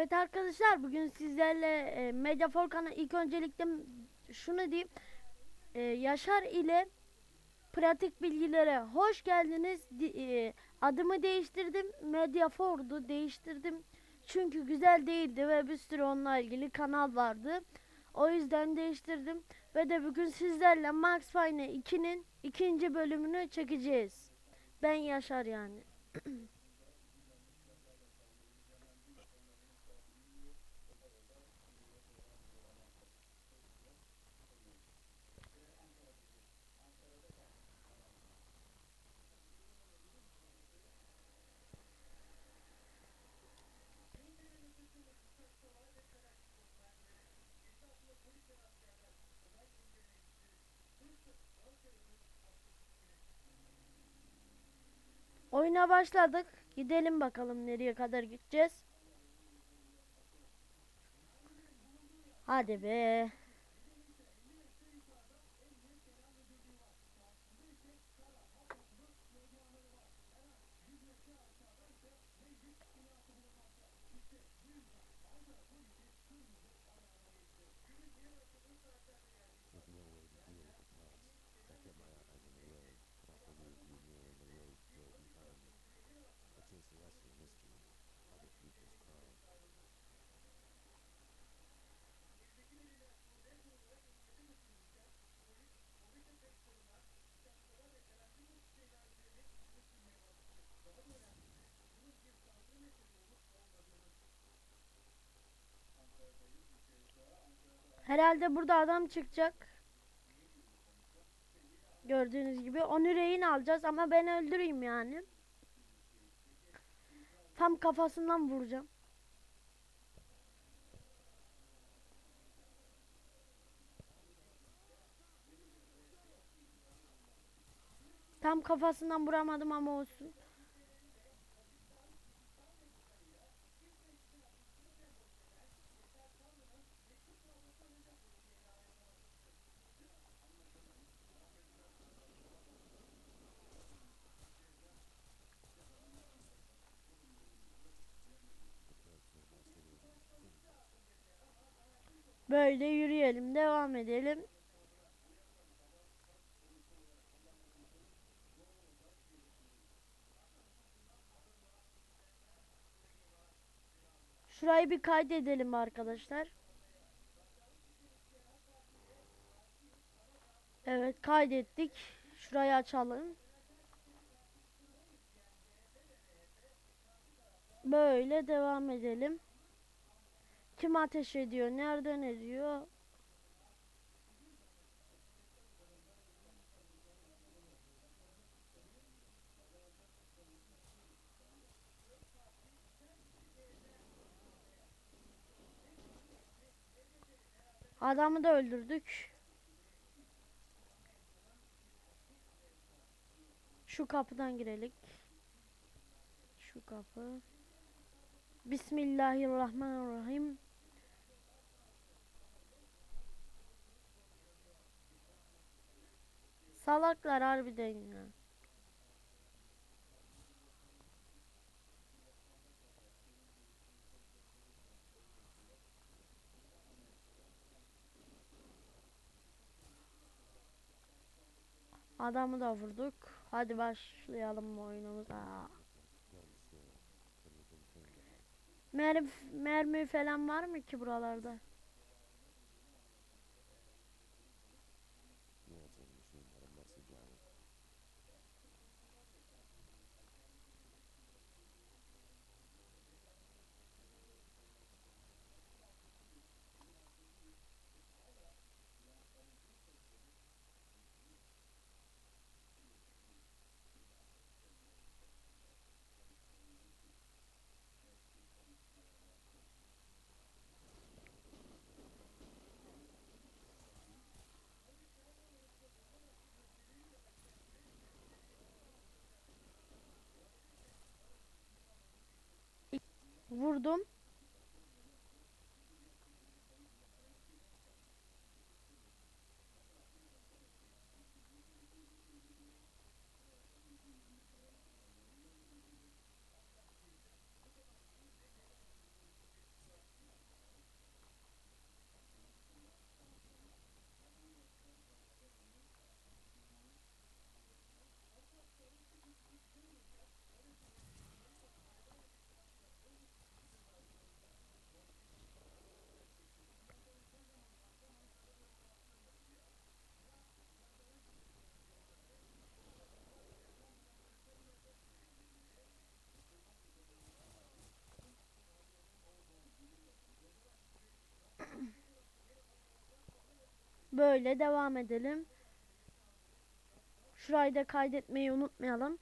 Evet arkadaşlar bugün sizlerle e, Medya Volkan'a ilk öncelikle şunu diyeyim. E, Yaşar ile pratik bilgilere hoş geldiniz. Di- e, adımı değiştirdim. Medya Ford'u değiştirdim. Çünkü güzel değildi ve bir sürü onunla ilgili kanal vardı. O yüzden değiştirdim. Ve de bugün sizlerle Max Payne 2'nin ikinci bölümünü çekeceğiz. Ben Yaşar yani. Oyuna başladık. Gidelim bakalım nereye kadar gideceğiz. Hadi be. Herhalde burada adam çıkacak. Gördüğünüz gibi onu rehin alacağız ama ben öldüreyim yani. Tam kafasından vuracağım. Tam kafasından vuramadım ama olsun. Böyle yürüyelim, devam edelim. Şurayı bir kaydedelim arkadaşlar. Evet kaydettik. Şurayı açalım. Böyle devam edelim. Kim ateş ediyor? Nereden ediyor? Adamı da öldürdük. Şu kapıdan girelim. Şu kapı. Bismillahirrahmanirrahim. Salaklar harbiden ya. Adamı da vurduk. Hadi başlayalım oyunumuza. Mermi, mermi falan var mı ki buralarda? Vurdum. Böyle devam edelim. Şurayı da kaydetmeyi unutmayalım.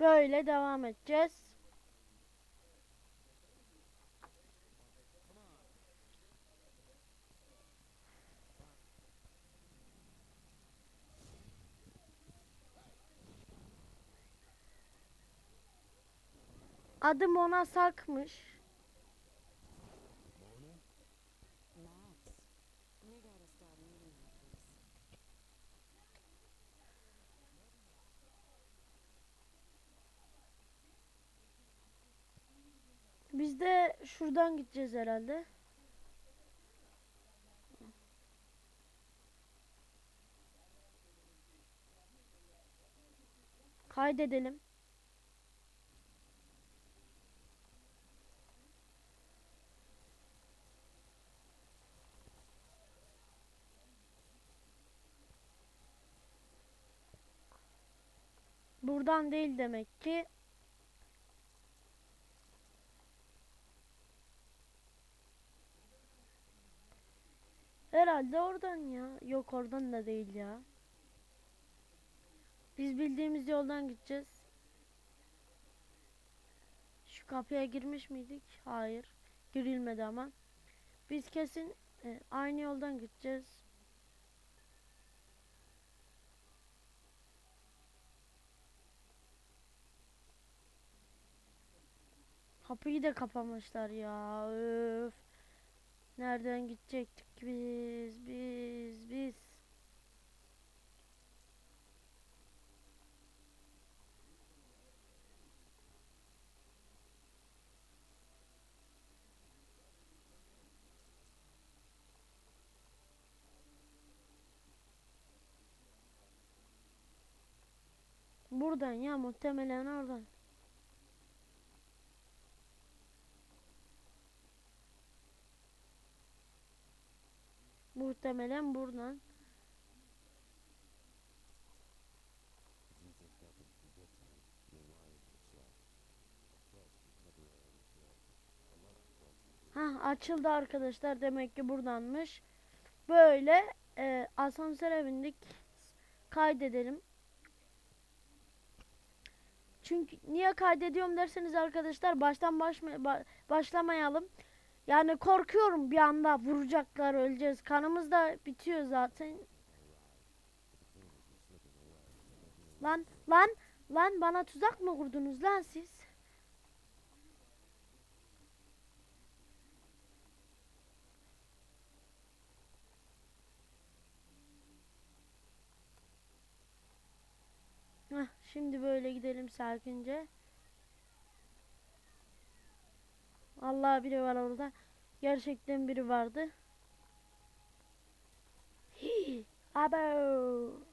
Böyle devam edeceğiz. Adım ona sakmış. Şuradan gideceğiz herhalde. Kaydedelim. Buradan değil demek ki. Herhalde oradan ya. Yok oradan da değil ya. Biz bildiğimiz yoldan gideceğiz. Şu kapıya girmiş miydik? Hayır. Girilmedi ama. Biz kesin e, aynı yoldan gideceğiz. Kapıyı da kapamışlar ya. Öf. Nereden gidecektik biz? Biz, biz. Buradan ya muhtemelen oradan. Muhtemelen buradan. Ha açıldı arkadaşlar demek ki buradanmış. Böyle e, asansöre bindik. Kaydedelim. Çünkü niye kaydediyorum derseniz arkadaşlar baştan başma, ba- başlamayalım. Yani korkuyorum bir anda vuracaklar öleceğiz. Kanımız da bitiyor zaten. Lan lan lan bana tuzak mı kurdunuz lan siz? Heh, şimdi böyle gidelim sakince. Allah biri var orada. Gerçekten biri vardı. Hii, Abo.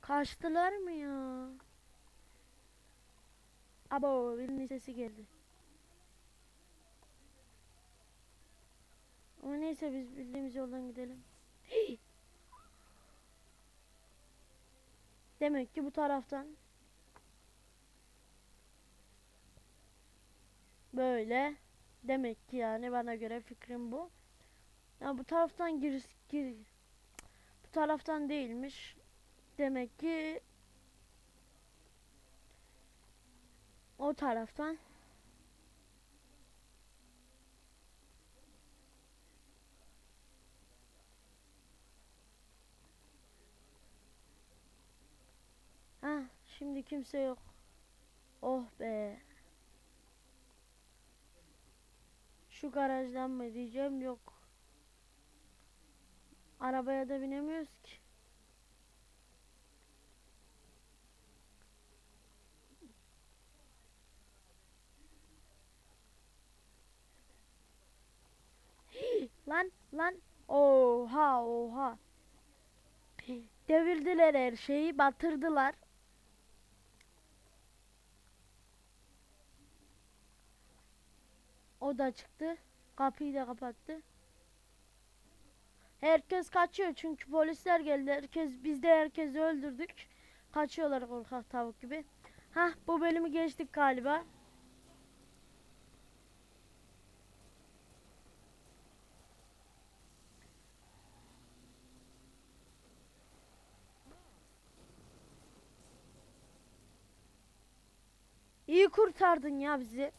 Kaçtılar mı ya? Abo birinin sesi geldi. Ama neyse biz bildiğimiz yoldan gidelim. Hii. Demek ki bu taraftan. Böyle. Demek ki yani bana göre fikrim bu. Ya bu taraftan gir, gir. Bu taraftan değilmiş. Demek ki o taraftan. Ha, şimdi kimse yok. Oh be. Şu garajdan mı diyeceğim yok. Arabaya da binemiyoruz ki. Lan lan oha oha. Devirdiler her şeyi batırdılar. O da çıktı. Kapıyı da kapattı. Herkes kaçıyor çünkü polisler geldi. Herkes biz de herkesi öldürdük. Kaçıyorlar korkak tavuk gibi. Hah bu bölümü geçtik galiba. İyi kurtardın ya bizi.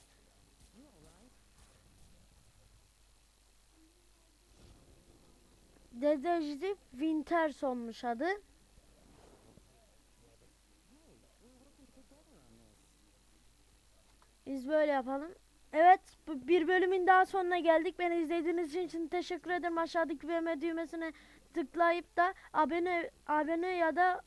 Dedektif Winterson'muş adı. Biz böyle yapalım. Evet, bir bölümün daha sonuna geldik. Beni izlediğiniz için teşekkür ederim. Aşağıdaki beğenme düğmesine tıklayıp da abone abone ya da